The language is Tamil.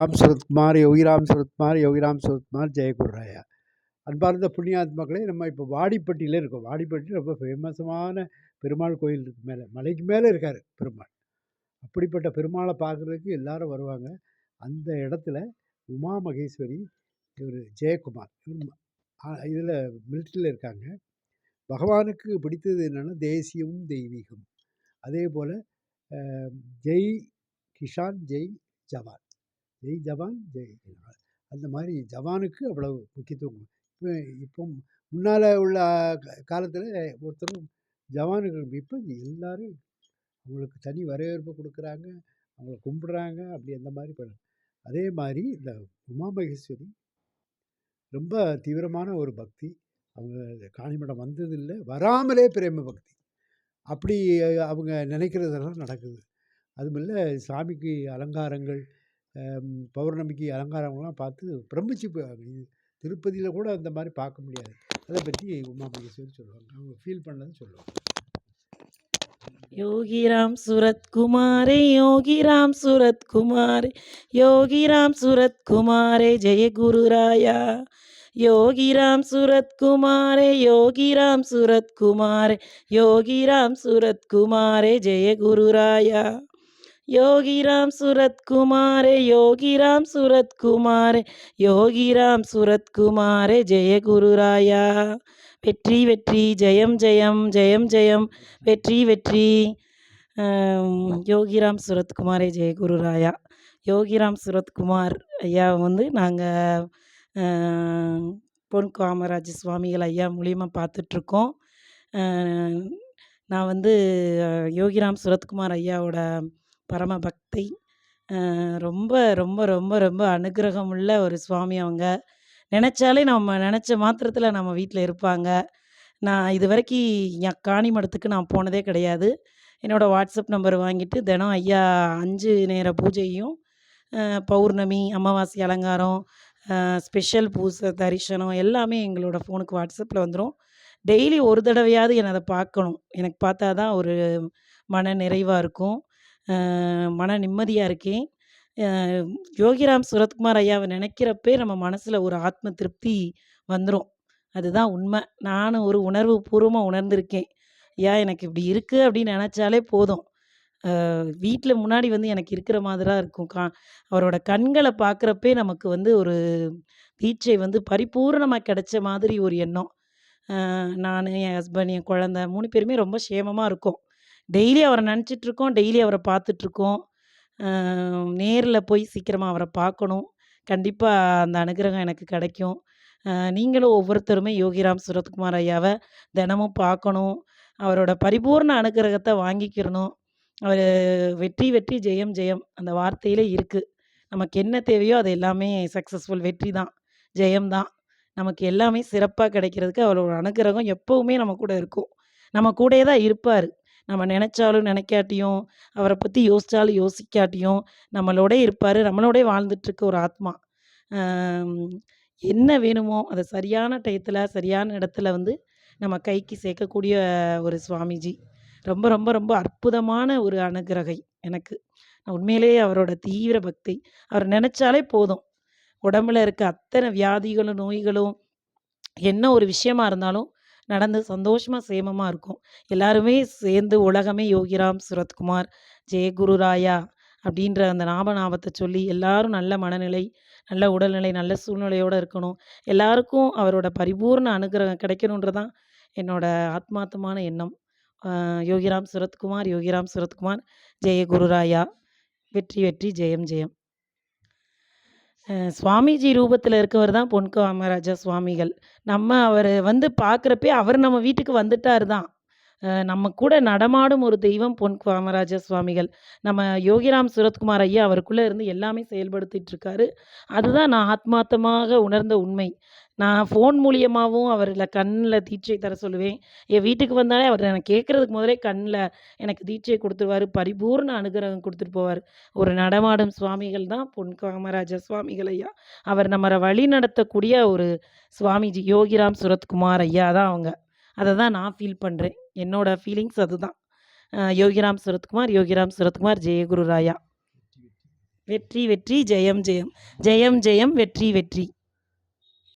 ராம் சரத்குமார் யோகிராம் சரத்குமார் யோகிராம் சரத்குமார் ஜெயகுர்ராயா அன்பார்ந்த புண்ணியாத்மாக்களே நம்ம இப்போ வாடிப்பட்டியில் இருக்கோம். வாடிப்பட்டி ரொம்ப ஃபேமஸமான பெருமாள் கோயில் இருக்கு மேலே. மலைக்கு மேலே இருக்கார் பெருமாள். அப்படிப்பட்ட பெருமாளை பார்க்குறதுக்கு எல்லாரும் வருவாங்க. அந்த இடத்துல உமா மகேஸ்வரி இவர் ஜெயக்குமார் இதில் மிலிட்ரியில் இருக்காங்க. பகவானுக்கு பிடித்தது என்னென்னா தேசியமும் தெய்வீகம் அதே போல் ஜெய் கிஷான் ஜெய் ஜவான். ஜெய் ஜவான் ஜெய் அந்த மாதிரி ஜவானுக்கு அவ்வளவு முக்கியத்துவம் இப்போ இப்போ முன்னால் உள்ள காலத்தில் ஒருத்தரும் ஜவானுக்கு இப்போ எல்லாரும் அவங்களுக்கு தனி வரவேற்பு கொடுக்குறாங்க அவங்கள கும்பிட்றாங்க அப்படி அந்த மாதிரி பண்ண அதே மாதிரி இந்த உமா மகேஸ்வரி ரொம்ப தீவிரமான ஒரு பக்தி. அவங்க காணிமடம் வந்ததில்லை வராமலே பிரேம பக்தி. அப்படி அவங்க நினைக்கிறதெல்லாம் நடக்குது. அதுமில்ல சாமிக்கு அலங்காரங்கள் பௌர்ணமிக்கு அலங்காரம்லாம் பார்த்து பிரமிச்சு போய் திருப்பதியில் கூட அந்த மாதிரி பார்க்க முடியாது. அதை பற்றி உமா சொல்லுவாங்க. அவங்க ஃபீல் பண்ணதை சொல்லுவாங்க. யோகிராம் சுரத்குமாரே யோகிராம் சுரத்குமாரே யோகிராம் சுரத்குமாரே ஜெய குருராயா யோகிராம் சுரத்குமாரே யோகிராம் சுரத்குமாரே யோகிராம் சுரத்குமாரே ஜெய குருராயா யோகிராம் சுரத்குமாரே யோகிராம் சுரத்குமாரே யோகிராம் சுரத்குமாரே ஜெய குருராயா. வெற்றி வெற்றி ஜெயம் ஜெயம் ஜெயம் ஜெயம் வெற்றி வெற்றி. யோகிராம் சுரத்குமாரே ஜெய குருராயா. யோகிராம் சுரத்குமார் ஐயா வந்து நாங்கள் பொன் காமராஜ் சுவாமிகள் ஐயா மூலியமாக பார்த்துட்ருக்கோம். நான் வந்து யோகிராம் சுரத்குமார் ஐயாவோட பரமபக்தை. ரொம்ப ரொம்ப ரொம்ப ரொம்ப அனுகிரகம் உள்ள ஒரு சுவாமி அவங்க. நினச்சாலே நம்ம நினச்ச மாத்திரத்தில் நம்ம வீட்டில் இருப்பாங்க. நான் இது வரைக்கும் காணி மடத்துக்கு நான் போனதே கிடையாது. என்னோடய வாட்ஸ்அப் நம்பர் வாங்கிட்டு தினம் ஐயா அஞ்சு நேர பூஜையும் பௌர்ணமி அமாவாசை அலங்காரம் ஸ்பெஷல் பூசை தரிசனம் எல்லாமே எங்களோட ஃபோனுக்கு வாட்ஸ்அப்பில் வந்துடும் டெய்லி ஒரு தடவையாவது என்னை அதை பார்க்கணும். எனக்கு பார்த்தா தான் ஒரு மன நிறைவாக இருக்கும். மன நிம்மதியாக இருக்கேன். யோகிராம் சுரத்குமார் ஐயாவை நினைக்கிறப்பே நம்ம மனசில் ஒரு ஆத்ம திருப்தி வந்துடும் அதுதான் உண்மை. நானும் ஒரு உணர்வு பூர்வமாக உணர்ந்திருக்கேன். ஏன் எனக்கு இப்படி இருக்குது அப்படின்னு நினச்சாலே போதும். வீட்டில் முன்னாடி வந்து எனக்கு இருக்கிற மாதிரி இருக்கும். கா அவரோட கண்களை பார்க்குறப்பே நமக்கு வந்து ஒரு தீட்சை வந்து பரிபூர்ணமாக கிடைச்ச மாதிரி ஒரு எண்ணம். நான் என் ஹஸ்பண்ட் என் குழந்த மூணு பேருமே ரொம்ப சேமமாக இருக்கும். டெய்லி அவரை நினச்சிட்ருக்கோம் டெய்லி அவரை பார்த்துட்ருக்கோம் நேரில் போய் சீக்கிரமாக அவரை பார்க்கணும் கண்டிப்பாக அந்த அனுகிரகம் எனக்கு கிடைக்கும். நீங்களும் ஒவ்வொருத்தருமே யோகிராம் சுரத்குமார் ஐயாவை தினமும் பார்க்கணும் அவரோட பரிபூர்ண அனுகிரகத்தை வாங்கிக்கிறணும். அவர் வெற்றி வெற்றி ஜெயம் ஜெயம் அந்த வார்த்தையில் இருக்குது நமக்கு என்ன தேவையோ அது எல்லாமே சக்ஸஸ்ஃபுல் வெற்றி தான் ஜெயம் தான். நமக்கு எல்லாமே சிறப்பாக கிடைக்கிறதுக்கு அவரோட அனுகிரகம் எப்போவுமே நம்ம கூட இருக்கும். நம்ம கூடயே தான் இருப்பார். நம்ம நினச்சாலும் நினைக்காட்டியும் அவரை பற்றி யோசித்தாலும் யோசிக்காட்டியும் நம்மளோட இருப்பார். நம்மளோட வாழ்ந்துட்டுருக்க ஒரு ஆத்மா. என்ன வேணுமோ அதை சரியான டயத்தில் சரியான இடத்துல வந்து நம்ம கைக்கு சேர்க்கக்கூடிய ஒரு சுவாமிஜி. ரொம்ப ரொம்ப ரொம்ப அற்புதமான ஒரு அனுகிரகை எனக்கு. உண்மையிலேயே அவரோட தீவிர பக்தி. அவர் நினச்சாலே போதும். உடம்புல இருக்க அத்தனை வியாதிகளும் நோய்களும் என்ன ஒரு விஷயமா இருந்தாலும் நடந்து சந்தோஷமாக சேமமாக இருக்கும். எல்லாருமே சேர்ந்து உலகமே யோகிராம் சுரத்குமார் ஜெயகுரு ராயா அப்படின்ற அந்த நாபநாபத்தை சொல்லி எல்லாரும் நல்ல மனநிலை நல்ல உடல்நிலை நல்ல சூழ்நிலையோடு இருக்கணும். எல்லாருக்கும் அவரோட பரிபூர்ண அனுகிரகம் கிடைக்கணுன்றதான் என்னோட ஆத்மார்த்தமான எண்ணம். யோகிராம் சுரத்குமார் யோகிராம் சுரத்குமார் ஜெய குருராயா வெற்றி வெற்றி ஜெயம் ஜெயம். சுவாமிஜி ரூபத்தில் இருக்கவர் தான் பொன் காமராஜா சுவாமிகள். நம்ம அவர் வந்து பார்க்குறப்பே அவர் நம்ம வீட்டுக்கு வந்துட்டார் தான். நம்ம கூட நடமாடும் ஒரு தெய்வம் பொன் காமராஜ சுவாமிகள். நம்ம யோகிராம் சுரத்குமார் ஐயா அவருக்குள்ளே இருந்து எல்லாமே செயல்படுத்திட்டு இருக்காரு. அதுதான் நான் ஆத்மார்த்தமாக உணர்ந்த உண்மை. நான் ஃபோன் மூலியமாகவும் அவரில் கண்ணில் தீட்சை தர சொல்லுவேன். என் வீட்டுக்கு வந்தாலே அவர் எனக்கு கேட்குறதுக்கு முதலே கண்ணில் எனக்கு தீட்சை கொடுத்துருவார். பரிபூர்ண அனுகிரகம் கொடுத்துட்டு போவார். ஒரு நடமாடும் சுவாமிகள் தான் பொன் காமராஜ சுவாமிகள் ஐயா. அவர் நம்மளை வழி நடத்தக்கூடிய ஒரு சுவாமிஜி யோகிராம் சுரத்குமார் ஐயா தான் அவங்க. அதை தான் நான் ஃபீல் பண்ணுறேன் என்னோடய ஃபீலிங்ஸ் அதுதான். யோகிராம் சுரத்குமார் யோகிராம் சுரத்குமார் ஜெயகுரு ராயா. வெற்றி வெற்றி ஜெயம் ஜெயம். ஜெயம் ஜெயம் வெற்றி வெற்றி.